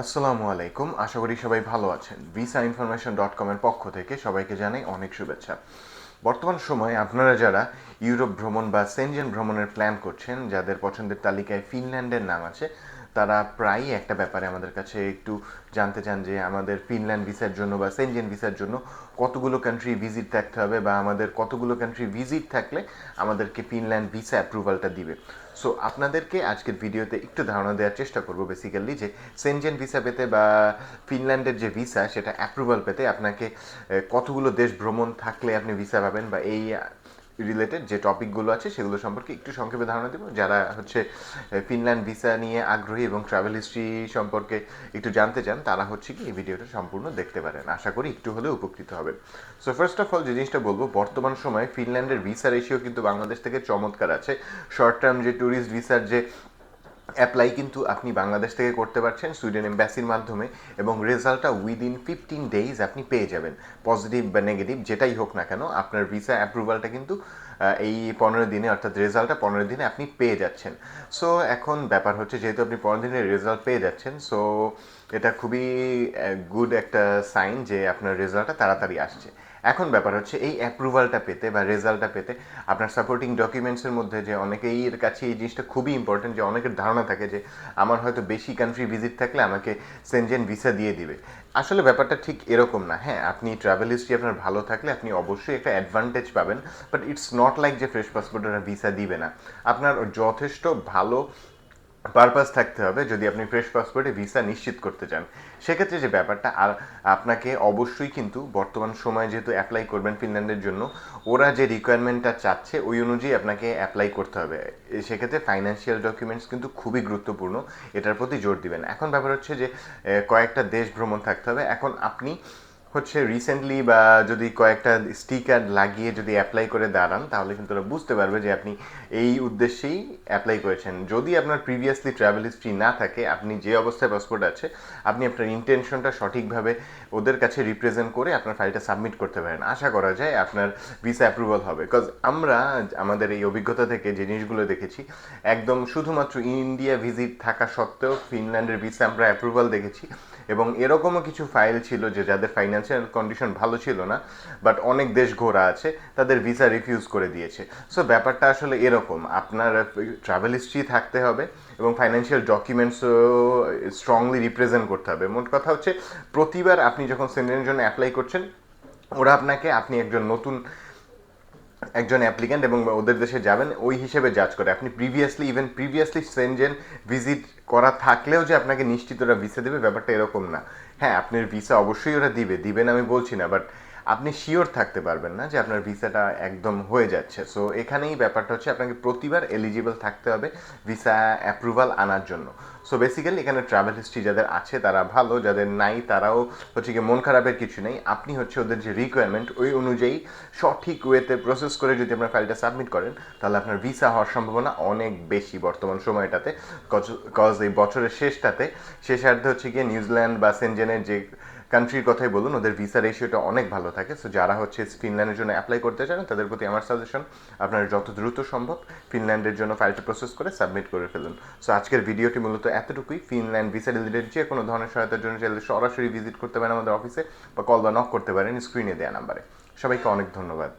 আসসালামু আলাইকুম। আশা করি সবাই ভালো আছেন। ভিসা ইনফরমেশন ডট কমের পক্ষ থেকে সবাইকে জানাই অনেক শুভেচ্ছা। বর্তমান সময়ে আপনারা যারা ইউরোপ ভ্রমণ বা সেনজেন ভ্রমণের প্ল্যান করছেন, যাদের পছন্দের তালিকায় ফিনল্যান্ডের নাম আছে তারা প্রায়ই একটা ব্যাপারে আমাদের কাছে একটু জানতে চান যে আমাদের ফিনল্যান্ড ভিসার জন্য বা সেনজেন ভিসার জন্য কতগুলো কান্ট্রি ভিজিট থাকতে হবে বা আমাদের কতগুলো কান্ট্রি ভিজিট থাকলে আমাদেরকে ফিনল্যান্ড ভিসা অ্যাপ্রুভালটা দিবে। সো আপনাদেরকে আজকের ভিডিওতে একটু ধারণা দেওয়ার চেষ্টা করব বেসিক্যালি যে সেনজেন ভিসা পেতে বা ফিনল্যান্ডের যে ভিসা সেটা অ্যাপ্রুভাল পেতে আপনাকে কতগুলো দেশ ভ্রমণ থাকলে আপনি ভিসা পাবেন বা এই রিলেটেড যে টপিকগুলো আছে, সেগুলো সম্পর্কে একটু সংক্ষেপে ধারণা দেবো। যারা হচ্ছে ফিনল্যান্ড ভিসা নিয়ে আগ্রহী এবং ট্রাভেল হিস্ট্রি সম্পর্কে একটু জানতে চান, তারা হচ্ছে কি এই ভিডিওটা সম্পূর্ণ দেখতে পারেন। আশা করি একটু হলেও উপকৃত হবেন। সো ফার্স্ট অফ অল যে জিনিসটা বলব, বর্তমান সময়ে ফিনল্যান্ডের ভিসা রেশিও কিন্তু বাংলাদেশ থেকে চমৎকার আছে। শর্ট টার্ম যে ট্যুরিস্ট ভিসার যে অ্যাপ্লাই কিন্তু আপনি বাংলাদেশ থেকে করতে পারছেন সুইডেন এম্বাসির মাধ্যমে, এবং রেজাল্টটা উইদিন ফিফটিন ডেইজ আপনি পেয়ে যাবেন। পজিটিভ বা নেগেটিভ যেটাই হোক না কেন, আপনার ভিসা অ্যাপ্রুভালটা কিন্তু এই পনেরো দিনে, অর্থাৎ রেজাল্টটা পনেরো দিনে আপনি পেয়ে যাচ্ছেন। সো এখন ব্যাপার হচ্ছে, যেহেতু আপনি পনেরো দিনের রেজাল্ট পেয়ে যাচ্ছেন সো এটা খুবই গুড একটা সাইন যে আপনার রেজাল্টটা তাড়াতাড়ি আসছে। এখন ব্যাপার হচ্ছে এই অ্যাপ্রুভালটা পেতে বা রেজাল্টটা পেতে আপনার সাপোর্টিং ডকুমেন্টসের মধ্যে যে অনেকেই এর কাছে এই জিনিসটা খুবই ইম্পর্টেন্ট যে অনেকের ধারণা থাকে যে আমার হয়তো বেশি কান্ট্রি ভিজিট থাকলে আমাকে সেনজেন ভিসা দিয়ে দিবে। আসলে ব্যাপারটা ঠিক এরকম না। হ্যাঁ আপনি ট্রাভেল হিস্ট্রি আপনার ভালো থাকলে আপনি অবশ্যই একটা অ্যাডভান্টেজ পাবেন বাট ইটস নট লাইক যে ফ্রেশ পাসপোর্টের ভিসা দিবে না। আপনার যথেষ্ট ভালো পারপাস থাকতে হবে যদি আপনি ফ্রেশ পাসপোর্টে ভিসা নিশ্চিত করতে চান। সেক্ষেত্রে যে ব্যাপারটা, আর আপনাকে অবশ্যই কিন্তু বর্তমান সময়ে যেহেতু অ্যাপ্লাই করবেন ফিনল্যান্ডের জন্য, ওরা যে রিকোয়ারমেন্টটা চাচ্ছে, ওই অনুযায়ী আপনাকে অ্যাপ্লাই করতে হবে। সেক্ষেত্রে ফাইন্যান্সিয়াল ডকুমেন্টস কিন্তু খুবই গুরুত্বপূর্ণ, এটার প্রতি জোর দিবেন। এখন ব্যাপার হচ্ছে যে কয়েকটা দেশ ভ্রমণ থাকতে হবে। এখন আপনি হচ্ছে রিসেন্টলি বা যদি কয়েকটা স্টিকার লাগিয়ে যদি অ্যাপ্লাই করে দাঁড়ান, তাহলে কিন্তু ওরা বুঝতে পারবে যে আপনি এই উদ্দেশ্যেই অ্যাপ্লাই করেছেন। যদি আপনার প্রিভিয়াসলি ট্রাভেল হিস্ট্রি না থাকে, আপনি যে অবস্থায় পাসপোর্ট আছে, আপনি আপনার ইন্টেনশনটা সঠিকভাবে ওদের কাছে রিপ্রেজেন্ট করে আপনার ফাইলটা সাবমিট করতে পারেন। আশা করা যায় আপনার ভিসা অ্যাপ্রুভাল হবে। বিকজ আমরা আমাদের এই অভিজ্ঞতা থেকে যে জিনিসগুলো দেখেছি, একদম শুধুমাত্র ইন্ডিয়া ভিজিট থাকা সত্ত্বেও ফিনল্যান্ডের ভিসা আমরা অ্যাপ্রুভাল দেখেছি এবং এরকমও কিছু ফাইল ছিল যে যাদের ফাইন্যান্সিয়াল কন্ডিশন ভালো ছিল না বাট অনেক দেশ ঘোরা আছে, তাদের ভিসা রিফিউজ করে দিয়েছে। সো ব্যাপারটা আসলে এরকম, আপনার ট্রাভেল হিস্ট্রি থাকতে হবে এবং ফাইন্যান্সিয়াল ডকুমেন্টসও স্ট্রংলি রিপ্রেজেন্ট করতে হবে। মোট কথা হচ্ছে, প্রতিবার আপনি যখন সেন্ডের জন্য অ্যাপ্লাই করছেন, ওরা আপনাকে, আপনি একজন নতুন একজন অ্যাপ্লিক্যান্ট এবং ওদের দেশে যাবেন, ওই হিসেবে জাজ করে। আপনি previously even previously Schengen visit করা থাকলেও যে আপনাকে নিশ্চিত ওরা ভিসা দেবে, ব্যাপারটা এরকম না। হ্যাঁ আপনার ভিসা অবশ্যই ওরা দিবে। দিবেন আমি বলছি না বাট আপনি শিওর থাকতে পারবেন না যে আপনার ভিসাটা একদম হয়ে যাচ্ছে। সো এখানেই ব্যাপারটা হচ্ছে আপনাকে প্রতিবার এলিজিবল থাকতে হবে ভিসা অ্যাপ্রুভাল আনার জন্য। সো বেসিক্যালি এখানে ট্রাভেল হিস্ট্রি যাদের আছে তারা ভালো, যাদের নাই তারাও হচ্ছে কি মন খারাপের কিছু নেই। আপনি হচ্ছে ওদের যে রিকোয়ারমেন্ট ওই অনুযায়ী সঠিক ওয়েতে প্রসেস করে যদি আপনার ফাইলটা সাবমিট করেন, তাহলে আপনার ভিসা হওয়ার সম্ভাবনা অনেক বেশি বর্তমান সময়টাতে। কজ এই বছরের শেষটাতে, শেষার্ধে হচ্ছে গিয়ে নিউজিল্যান্ড বা সেনজেনের যে কান্ট্রির কথাই বলুন, ওদের ভিসা রেশিওটা অনেক ভালো থাকে। সো যারা হচ্ছে ফিনল্যান্ডের জন্য অ্যাপ্লাই করতে চান, তাদের প্রতি আমার সাজেশন আপনারা যত দ্রুত সম্ভব ফিনল্যান্ডের জন্য ফাইলটা প্রসেস করে সাবমিট করে ফেলুন। সো আজকের ভিডিওটি মূলত এতটুকুই। ফিনল্যান্ড ভিসা রিলেটেড যে কোনো ধরনের সহায়তার জন্য চাইলে সরাসরি ভিজিট করতে পারেন আমাদের অফিসে বা কল বা নক করতে পারেন স্ক্রিনে দেওয়া নাম্বারে সবাইকে অনেক ধন্যবাদ।